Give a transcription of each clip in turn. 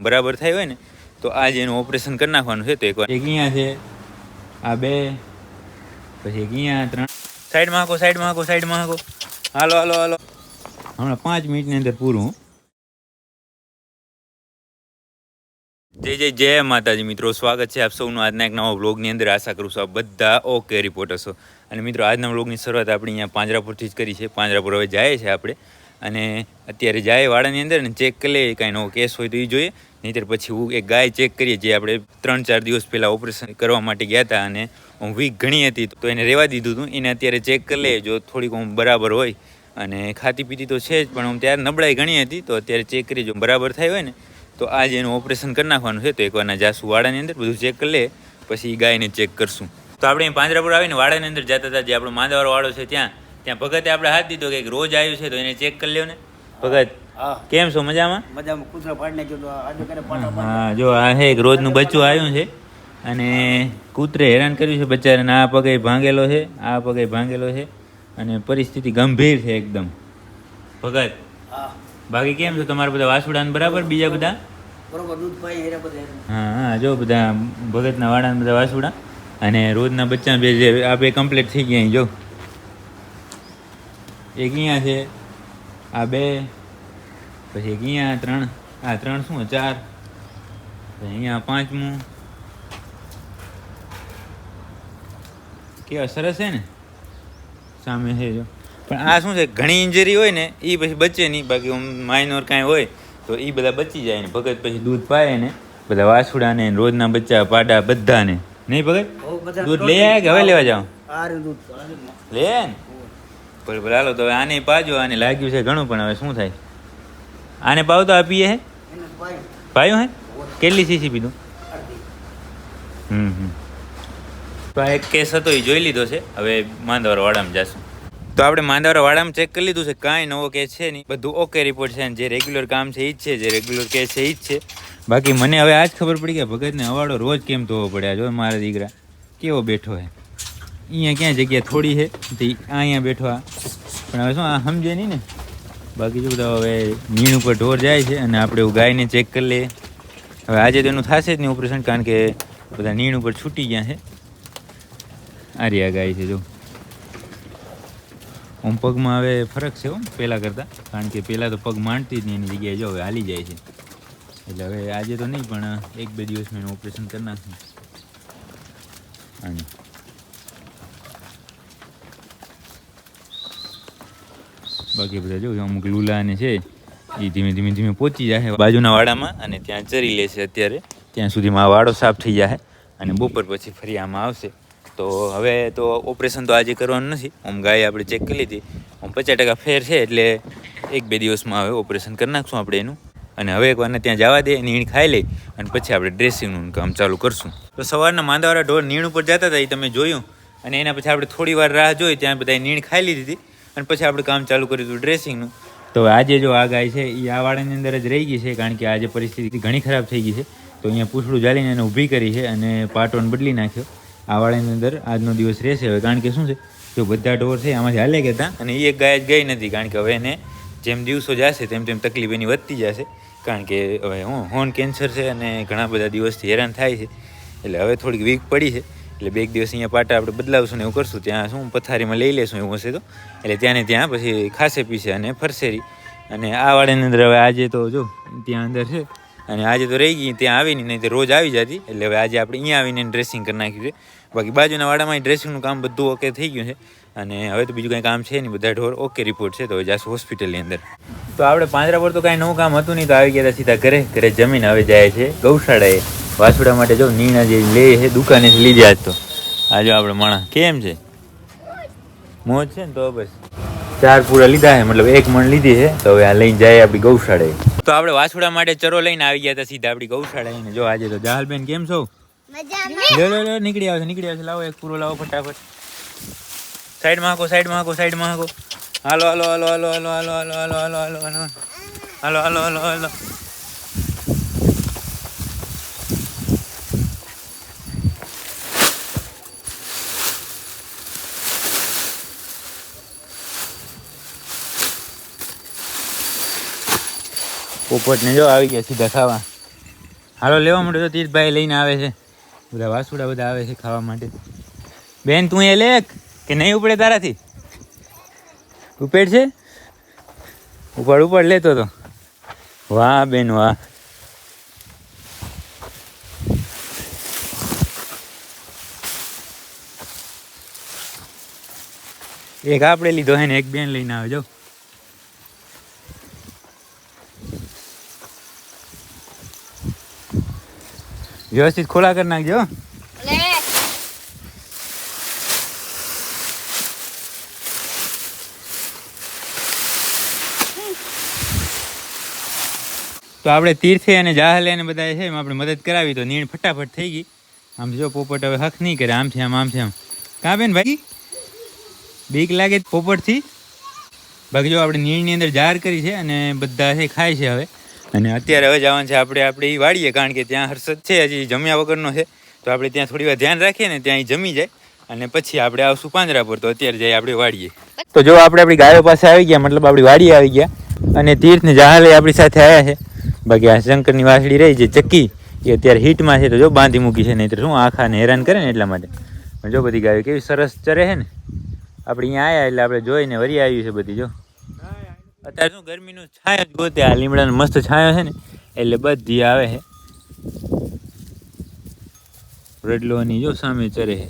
બરાબર થાય હોય ને તો આજે એનું ઓપરેશન કરી નાખવાનું છે તો એકવાર એક અહીંયા છે આ બે પછી એક અહીંયા ત્રણ. સાઈડમાં હાકો સાઈડમાં હાકો સાઈડમાં હાકો. હાલો હાલો હાલો. હમણાં પાંચ મિનિટની અંદર પૂરું. જય જય જય માતાજી મિત્રો સ્વાગત છે આપ સૌનું આજના એક નવા બ્લોગની અંદર. આશા કરું છું આપ બધા ઓકે રિપોર્ટર છો અને મિત્રો આજના બ્લોગની શરૂઆત આપણે અહીંયા પાંજરાપુરથી જ કરી છે. પાંજરાપુર હવે જાય છે આપણે. અને અત્યારે જાય વાળાની અંદર ને ચેક કરી લઈએ, કાંઈ નવો કેસ હોય તો એ જોઈએ. નહીંતર પછી હું એક ગાય ચેક કરીએ, જે આપણે ત્રણ ચાર દિવસ પહેલાં ઓપરેશન કરવા માટે ગયા હતા અને હું વીક ઘણી હતી, તો એને રહેવા દીધું હતું. એને અત્યારે ચેક કરી લઈએ, જો થોડીક હું બરાબર હોય. અને ખાતી પીતી તો છે જ, પણ હું ત્યારે નબળાઈ ઘણી હતી, તો અત્યારે ચેક કરી જો બરાબર થાય હોય ને, તો આજે એનું ઓપરેશન કરી નાખવાનું છે. તો એકવારના જાસુ વાડાની અંદર બધું ચેક કરી લે, પછી ગાયને ચેક કરશું. તો આપણે પાંજરાપુર આવીને વાડાની અંદર જતા હતા, જે આપણો માંદાવાળો વાળો છે ત્યાં. ત્યાં ભગતે આપણે હાથ દીધો કે રોજ આવ્યું છે તો એને ચેક કરી લ્યો ને. ભગત કેમ છો? મજામાં? મજામાં. કૂતરો ફાડી નાખ્યો તો આજે કરે પાટા પાડી. હા જો આ છે એક રોજનું બચ્ચું આવ્યું છે અને કૂતરે હેરાન કર્યું છે બચ્ચાને આ પગે ભાંગેલો છે આ પગે ભાંગેલો છે અને પરિસ્થિતિ ગંભીર છે એકદમ. ભગત બાકી કેમ છો? તમારા બધા વાસુડાને બરાબર? બીજા બધા? બરોબર દૂધ પાઈ હેરા હા હા જો બધા ભગતના વાડાના બધા વાસુડા. અને રોજના બચ્ચા બે જે આ બે કમ્પ્લીટ થઈ ગયા અહીં જો. એક અહીંયા છે આ બે પછી એક અહીંયા ત્રણ આ ત્રણ શું ચાર અહીંયા પાંચમું. કેવા સરસ છે ને? સામે છે જો. પણ આ શું છે ઘણી ઇન્જરી હોય ને એ પછી બચે નહીં. બાકી માઇનોર કાંઈ હોય તો એ બધા બચી જાય ને. ભગત પછી દૂધ પાય ને બધા વાસુડાને ને રોજના બચ્ચા પાડા બધાને. નહીં ભગત? દૂધ લઈ આવ્યા કે હવે લેવા જાઓ? દૂધ. લે ને. બરાબર હાલો, તો હવે આને પાજો, આને લાગ્યું છે ઘણું, પણ હવે શું થાય? આને પાવ તો આપીએ હે? પાયું હે? કેટલી સીસી પીધું? હમ હમ. તો આ એક કેસ હતો, એ જોઈ લીધો છે. હવે માંદવર વાડામાં જશું. તો આપણે માંદવર વાડામાં ચેક કરી લીધું છે. કાંઈ નવો કેસ છે નહીં. બધું ઓકે રિપોર્ટ છે જે રેગ્યુલર કામ છે એ જ છે. જે રેગ્યુલર કેસ છે એ જ છે. બાકી મને હવે આજ ખબર પડી કે ભગતને અવાડો રોજ કેમ ધોવો પડ્યા જો મારા દીકરા. કેવો બેઠો છે અહીંયા ક્યાં જગ્યા થોડી છે? તો અહીંયા બેઠવા પણ હવે શું, આ સમજે નહીં ને? બાકી જો બધા હવે નીણ ઉપર ઢોર જાય છે અને આપણે એવું ગાયને ચેક કરી લઈએ. હવે આજે તો એનું થશે જ નહીં ઓપરેશન કારણ કે બધા નીણ ઉપર છૂટી ગયા છે. આ રહ્યા ગાય છે, જો. આમ પગમાં હવે ફરક છે હો પહેલાં કરતાં. કારણ કે પહેલાં તો પગ માંડતી જ નહીં, એની જગ્યાએ જો હવે હાલી જાય છે. એટલે હવે આજે તો નહીં, પણ એક બે દિવસમાં એનું ઓપરેશન કરી નાખશું. આની. બાકી બધા જો અમુક લુલા ને છે એ ધીમે ધીમે ધીમે પહોંચી જાય બાજુના વાડામાં અને ત્યાં ચરી લે છે અત્યારે. ત્યાં સુધીમાં આ વાડો સાફ થઈ જાય અને બપોર પછી ફરી આમાં આવશે. તો હવે તો ઓપરેશન તો આજે કરવાનું નથી. આમ ગાય આપણે ચેક કરી લીધી. આમ પચાસ ટકા ફેર છે એટલે એક બે દિવસમાં હવે ઓપરેશન કરી નાખશું આપણે એનું. અને હવે એકવારને ત્યાં જવા દે નીણ ખાઈ લઈ અને પછી આપણે ડ્રેસિંગનું કામ ચાલુ કરશું. તો સવારના માંદાવાળા ઢોર નીણ ઉપર જતા હતા એ તમે જોયું. અને એના પછી આપણે થોડી વાર રાહ જોઈ, ત્યાં બધા નીણ ખાઈ લીધી હતી. અને પછી આપણે કામ ચાલુ કર્યું હતું ડ્રેસિંગનું તો આજે જો આ ગાય છે એ આ વાડાની અંદર જ રહી ગઈ છે, કારણ કે આજે પરિસ્થિતિ ઘણી ખરાબ થઈ ગઈ છે. તો અહીંયા પૂછડું જાળીને એને ઊભી કરી છે અને પાટોન બદલી નાખ્યો. આ વાડાની અંદર આજનો દિવસ રહેશે. હવે કારણ કે શું છે, જો બધા ઢોર છે, આમાંથી હાલે ગયા અને એ એક ગાય જ ગઈ નથી, કારણ કે હવે એને જેમ દિવસો જશે, તેમ તેમ તકલીફ એની વધતી જશે. કારણ કે હવે હું હોર્ન કેન્સર છે અને ઘણા બધા દિવસથી હેરાન થાય છે. એટલે હવે થોડીક વીક પડી છે. એટલે બે એક દિવસ અહીંયા પાટા આપણે બદલાવશું ને એવું કરશું. ત્યાં શું, પથારીમાં લઈ લેશું એવું હશે તો. એટલે ત્યાં ને ત્યાં પછી ખાસે પીશે અને ફરસેરી. અને આ વાળાની અંદર હવે આજે તો જો, ત્યાં અંદર છે. અને આજે તો રહી ગઈ, ત્યાં આવીને નહીં તો રોજ આવી જતી. એટલે હવે આજે આપણે અહીંયા આવીને ડ્રેસિંગ કરી નાખ્યું છે. બાકી બાજુના વાડામાં ડ્રેસિંગનું કામ બધું ઓકે થઈ ગયું છે. અને હવે તો બીજું કાંઈ કામ છે નહીં, બધા ઢોર ઓકે રિપોર્ટ છે. તો હવે જાશું હોસ્પિટલની અંદર. તો આપણે પાંજરા પર તો કાંઈ નવું કામ હતું નહીં, તો આવી ગયા સીધા ઘરે. ઘરે જમીન હવે જાય છે ગૌશાળાએ. વાસુડા માટે જો નીણા જે લે છે દુકાને લીધે આજ તો આ જો આપણે માણસ કેમ છે મોજ છે ને તો બસ ચાર પૂરા લીધા છે મતલબ એક મણ લીધી છે તો હવે આ લઈને જાય આપણી ગૌશાળાએ તો આપણે વાસુડા માટે ચરો લઈને આવી ગયા હતા સીધા આપણી ગૌશાળાએ એને જો આજે તો જાહલબેન કેમ છો લો લો લો નીકળી આવશે નીકળી આવશે લાવો એક પૂરો લાવો ફટાફટ સાઈડમાં હાકો સાઈડમાં હાકો સાઈડમાં હાકો હાલો હાલો હાલો હાલો હાલો હાલો હાલો હાલો હાલો હાલો હાલો હાલો હાલો હાલો હાલો પોપટ ને જો આવી ગયા સીધા ખાવા. હાલો, લેવા માટે તો તીર્થભાઈ લઈને આવે છે. બધા વાસુડા બધા આવે છે ખાવા માટે. બેન, તું એ લે કે નહીં ઉપડે તારાથી? ઉપેડ છે? ઉપાડ ઉપાડ, લેતો તો. વાહ, બેન, વાહ. એક આપણે લીધો હે ને, એક બેન લઈને આવે વ્યવસ્થિત ખોલા કરી નાખજો તો આપણે તીર્થે અને જાહલે અને બધા છે એમાં આપણે મદદ કરાવી. તો નીણ ફટાફટ થઈ ગઈ. આમ જો પોપટ હવે હક નહીં કરે છે આમ આમ છે આમ. કા બેન ભાઈ? બીક લાગે પોપટથી? બાકી જો આપણે નીણની અંદર જાહેર કરી છે અને બધા છે ખાય છે હવે. અને અત્યારે હવે જવાનું છે આપણે આપણે એ વાડીએ કારણ કે ત્યાં હર્ષદ છે હજી જમ્યા વગરનો છે. તો આપણે ત્યાં થોડી વાર ધ્યાન રાખીએ ને ત્યાં જમી જાય. અને પછી આપણે આવશું પાંજરાપુર તો અત્યારે જઈએ આપણે વાડીએ. તો જો આપણે આપણી ગાયો પાસે આવી ગયા મતલબ આપણી વાડીએ આવી ગયા અને તીર્થ ને જહાલે આપણી સાથે આવ્યા છે. બાકી આ શંકરની વાસળી રહી છે ચક્કી એ અત્યારે હીટમાં છે તો જો બાંધી મૂકી છે નહીં તો શું આખાને હેરાન કરે ને એટલા માટે. જો બધી ગાયો કેવી સરસ ચરે છે ને. આપણે અહીંયા આવ્યા એટલે આપણે જોઈને વરી આવ્યું છે બધી જો. અત્યારે શું ગરમીનું છાંયો જ ગોતે, આ લીમડાનો મસ્ત છાયો છે ને, એટલે બધી આવે છે. રડલોની જો સામે ચરે છે.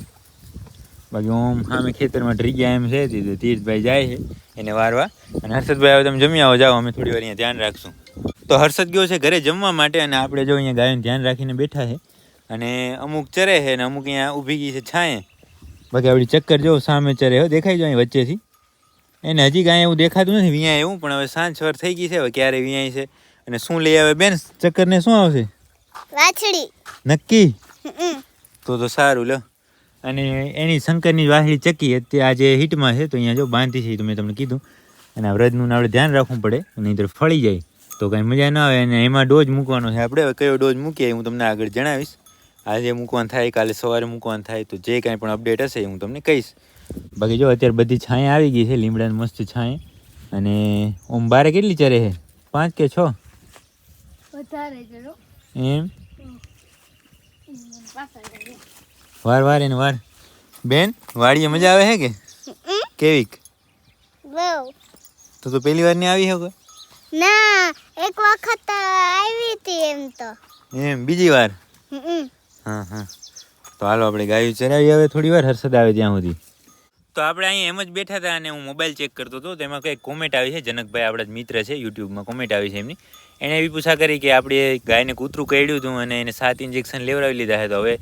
બાકી ઓમ સામે ખેતરમાં ડરી ગયા એમ છે, તે તીર્થભાઈ જાય છે, એને વારવા. અને હર્ષદભાઈ, હવે તમે જમી આવો, જાઓ, અમે થોડી વાર અહીંયા ધ્યાન રાખશું. તો હર્ષદ ગયો છે ઘરે જમવા માટે અને આપણે જો અહીંયા ગાયોને ધ્યાન રાખીને બેઠા છે. અને અમુક ચરે છે અને અમુક અહીંયા ઊભી ગઈ છે છાંયે. બાકી આપણી ચક્કર જો સામે ચરે હો દેખાય જો અહીં વચ્ચેથી. એને હજી કાંઈ એવું દેખાતું નથી વિયાય એવું પણ હવે સાંજ સવાર થઈ ગઈ છે હવે ક્યારે વ્યાય છે? અને શું લઈ આવે બેન? ચક્કરને શું આવશે? વાછડી. નક્કી? તો તો સારું લો. અને એની શંકરની વાછડી ચક્કી અત્યારે આજે હિટમાં છે તો અહીંયા જો બાંધી છે તો મેં તમને કીધું. અને આ વ્રજનું આપણે ધ્યાન રાખવું પડે નહીંતર ફળી જાય. તો કાંઈ મજા ના આવે અને એમાં ડોઝ મૂકવાનો છે આપણે. હવે કયો ડોઝ મૂકીએ હું તમને આગળ જણાવીશ. આજે મૂકવાનું થાય કાલે સવારે મૂકવાનું થાય તો જે કાંઈ પણ અપડેટ હશે એ હું તમને કહીશ. બાકી જો અત્યારે બધી છાંય આવી ગઈ છે લીમડાની મસ્ત છાંય. અને ઓમ બારે કેટલી ચરે છે? પાંચ કે છ? એમ? વાર વાર એને વાર. બેન વાડીએ મજા આવે છે કે. કેવીક? તો તો પહેલી વારની આવી હો ના એક વખત આવી હતી એમ તો. એમ બીજી વાર? હા હા. તો હાલો આપણે ગાયું ચરાવી હવે થોડી વાર હર્ષદ આવે ત્યાં સુધી. તો આપણે અહીં એમ જ બેઠા હતા અને હું મોબાઈલ ચેક કરતો હતો. તેમાં કંઈક કોમેન્ટ આવી છે. જનકભાઈ આપણા મિત્ર છે, યુટ્યુબમાં કોમેન્ટ આવી છે એમની. એણે એવી પૂછા કરી કે આપણે ગાયને કૂતરું કરડ્યું હતું અને એને સાત ઇન્જેક્શન લેવડાવી લીધા છે. તો હવે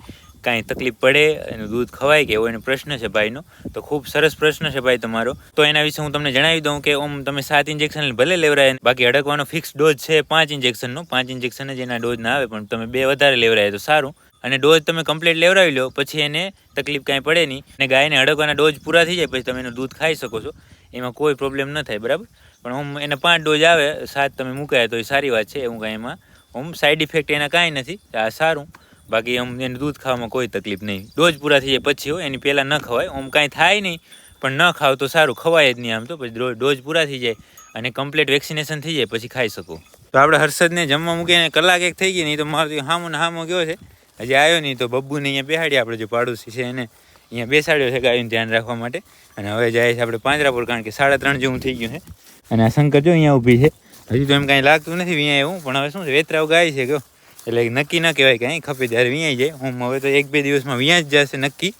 કાંઈ તકલીફ પડે, એનું દૂધ ખવાય કે એવો એનો પ્રશ્ન છે ભાઈનો? તો ખૂબ સરસ પ્રશ્ન છે ભાઈ તમારો. તો એના વિશે હું તમને જણાવી દઉં કે ઓમ તમે સાત ઇન્જેક્શન ભલે લેવરાય બાકી અડકવાનો ફિક્સ ડોઝ છે પાંચ ઇન્જેક્શનનો પાંચ ઇન્જેક્શન જ એના ડોઝ ના આવે, પણ તમે બે વધારે લેવરાય તો સારું. અને ડોઝ તમે કમ્પ્લીટ લેવડાવી લો, પછી એને તકલીફ કાંઈ પડે નહીં. અને ગાયને અડકવાના ડોઝ પૂરા થઈ જાય, પછી તમે એનું દૂધ ખાઈ શકો છો. એમાં કોઈ પ્રોબ્લેમ ન થાય, બરાબર? પણ ઓમ એને પાંચ ડોઝ આવે, સાત તમે મૂકાય તો એ સારી વાત છે. એવું કાંઈ એમાં ઓમ સાઈડ ઇફેક્ટ એના કાંઈ નથી. આ સારું. બાકી આમ એને દૂધ ખાવામાં કોઈ તકલીફ નહીં. ડોઝ પૂરા થઈ જાય પછી હો, એની પહેલાં ન ખવાય. આમ કાંઈ થાય નહીં, પણ ન ખાવ તો સારું. ખવાય જ નહીં આમ તો, પછી ડોઝ પૂરા થઈ જાય અને કમ્પ્લીટ વેક્સિનેશન થઈ જાય, પછી ખાઈ શકો. તો આપણે હર્ષદને જમવા મૂકીને કલાક એક થઈ ગઈ નહીં તો મારું હામો ને હામો ગયો છે. હજી આવ્યો નહીં તો બબ્બુને અહીંયા બેસાડી આપણે જે પાડોશી છે એને અહીંયા બેસાડ્યો છે ગાયનું ધ્યાન રાખવા માટે. અને હવે જાય છે આપણે પાંજરાપુર કારણ કે સાડા ત્રણ જેવું થઈ ગયું છે. અને આ શંકર જો અહીંયા ઊભી છે. હજી તો એમ કાંઈ લાગતું નથી અહીંયા એવું પણ હવે શું છે, વેતરાવ ગાય છે કહો એટલે નક્કી ન કહેવાય કાંઈ ખપે ત્યારે વિયાઈ જાય. હું હવે તો એક બે દિવસમાં વ્યાં જ જશે નક્કી.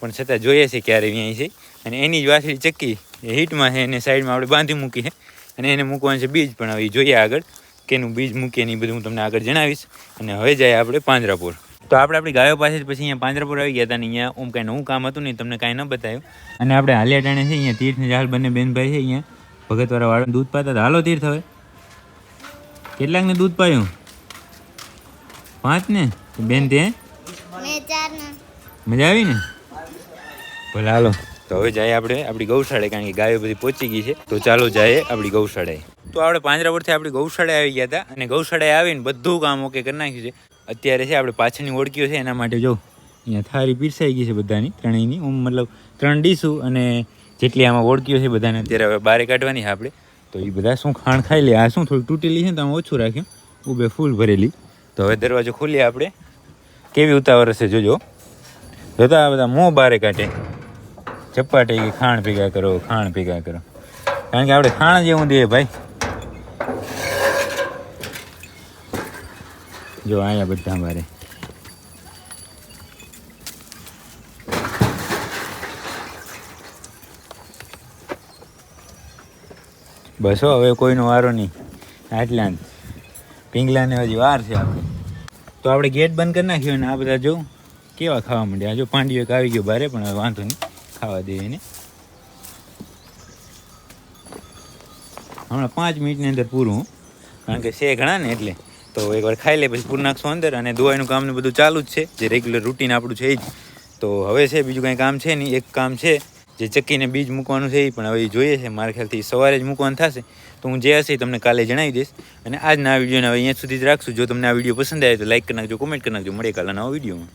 પણ છતાં જોઈએ છે ક્યારે વ્યાંય છે અને એની જ વાસળી ચક્કી એ હીટમાં છે, એને સાઈડમાં આપણે બાંધી મૂકી છે. અને એને મૂકવાનું છે બીજ પણ હવે જોઈએ આગળ. કેનું બીજ મૂકીએ ને એ બધું હું તમને આગળ જણાવીશ. અને હવે જાય આપણે પાંજરાપુર. તો આપણે આપણી ગાયો પાસે જ પછી અહીંયા પાંજરાપુર આવી ગયા હતા ને અહીંયા ઓમ કાંઈ નવું કામ હતું નહીં તમને કાંઈ ન બતાવ્યું. અને આપણે હાલિયા ટાણે છે અહીંયા તીર્થ ને જાલ બંને બહેનભાઈ છે અહીંયા. ભગતવાળા વાળા દૂધ પાતા હતા. હાલો તીર્થ હવે. કેટલાકને દૂધ પાયું? પાંચ ને બેન તે? મજા આવી ને? ભલે હાલો. તો હવે જાય આપણે. આપણી ગૌશાળા કારણ કે ગાયો બધી પહોંચી ગઈ છે. તો ચાલો જાય આપણી ગૌશાળાએ તો આપણે પાંજરા પરથી આપણી ગૌશાળાએ આવી ગયા હતા અને ગૌશાળાએ આવીને બધું કામ ઓકે કરી નાખ્યું છે. અત્યારે છે આપણે પાછળની ઓળખીઓ છે, એના માટે જો, અહીંયા થાળી પીરસાઈ ગઈ છે બધાની, ત્રણેયની. હું મતલબ ત્રણ ડીશું અને જેટલી આમાં ઓળખીઓ છે બધાને અત્યારે હવે બારે કાઢવાની છે આપણે. તો એ બધા શું ખાણ ખાઈ લે? આ શું થોડી તૂટેલી છે ને તો ઓછું રાખ્યું. ઊભે ફૂલ ભરેલી. તો હવે દરવાજો ખોલીએ આપણે. કેવી ઉતાવળ હશે જોજો. જોતા બધા મોં બારે કાઢે. ચપાટી ખાણ ભેગા કરો ખાણ ભેગા કરો. કારણ કે આપણે ખાણ જેવું દઈએ ભાઈ. જો અહીંયા બધા મારે. બસ હવે કોઈનો વારો નહીં. આટલા પિંગલાને હજી વાર છે આપણે. તો આપણે ગેટ બંધ કરી નાખ્યો ને આ બધા જો કેવા ખાવા માંડ્યા. જો પાંડીઓ આવી ગયો ભારે પણ વાંધો નહીં. ખાવા દે એને. હમણાં પાંચ મિનિટની અંદર પૂરું કારણ કે છે ઘણા ને એટલે. તો એકવાર ખાઈ લે, પછી પૂરું નાખશું અંદર અને ધોવાઈનું કામ ને બધું ચાલુ જ છે. જે રેગ્યુલર રૂટીન આપણું છે જ. તો હવે છે, બીજું કાંઈ કામ છે નહીં. એક કામ છે, જે ચક્કીને બીજ મૂકવાનું છે એ પણ હવે જોઈએ છે. મારા ખ્યાલથી સવારે જ મૂકવાનું થશે. તો હું જે હશે તમને કાલે જણાવી દઈશ. અને આજના આ વિડીયોને હવે અહીંયા સુધી જ રાખશું. જો તમને આ વીડિયો પસંદ આવે તો લાઈક કરી નાખજો કોમેન્ટ કરી નાખજો. મળે કાલના નવો વિડીયોમાં.